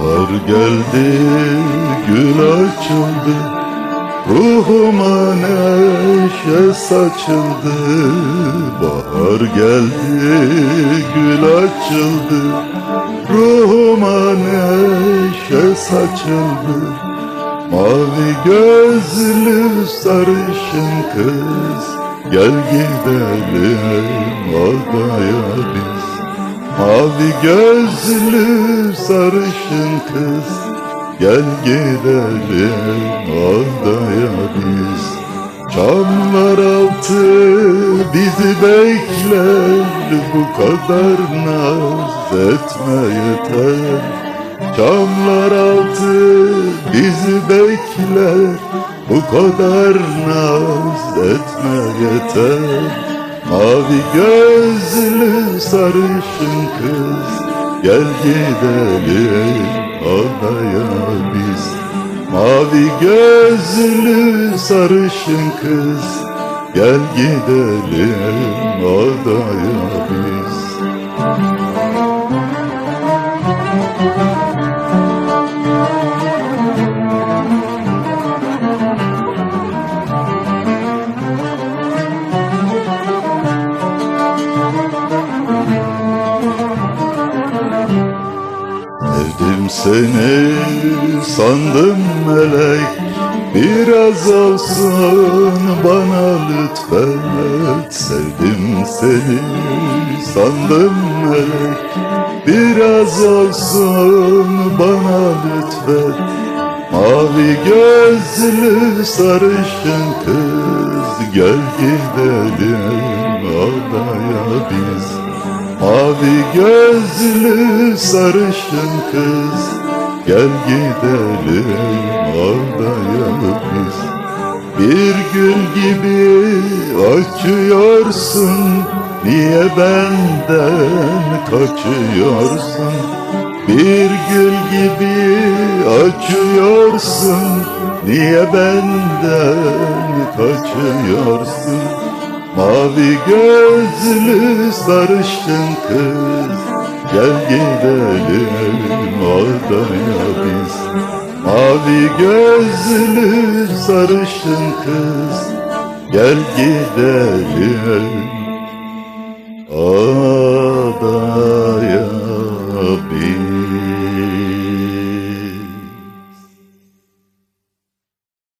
Bahar geldi, gül açıldı. Ruhuma neşe saçıldı. Bahar geldi, gül açıldı. Ruhuma neşe saçıldı. Mavi gözlü sarışın kız Gel gidelim adaya biz Mavi gözlü sarışın kız Gel gidelim adaya biz. Çamlar altı bizi bekler Bu kadar naz etme yeter. Çamlar altı bizi bekler Bu kadar naz etme yeter Mavi gözlü sarışın kız Gel gidelim adaya biz. Mavi gözlü sarışın kız Gel gidelim adaya seni sandım melek. Biraz olsun bana lütfet. Sevdim seni sandım melek. Biraz olsun bana lütfet. Mavi gözlü sarışın kız Gel gidelim adaya biz Mavi gözlü sarışın kız Gel gidelim adaya biz Bir gül gibi açıyorsun Niye benden kaçıyorsun? Bir gül gibi açıyorsun Niye benden kaçıyorsun Mavi gözlü sarışın kız Gel gidelim Adana'ya biz. Mavi gözlü sarışın kız Gel gidelim Adana'ya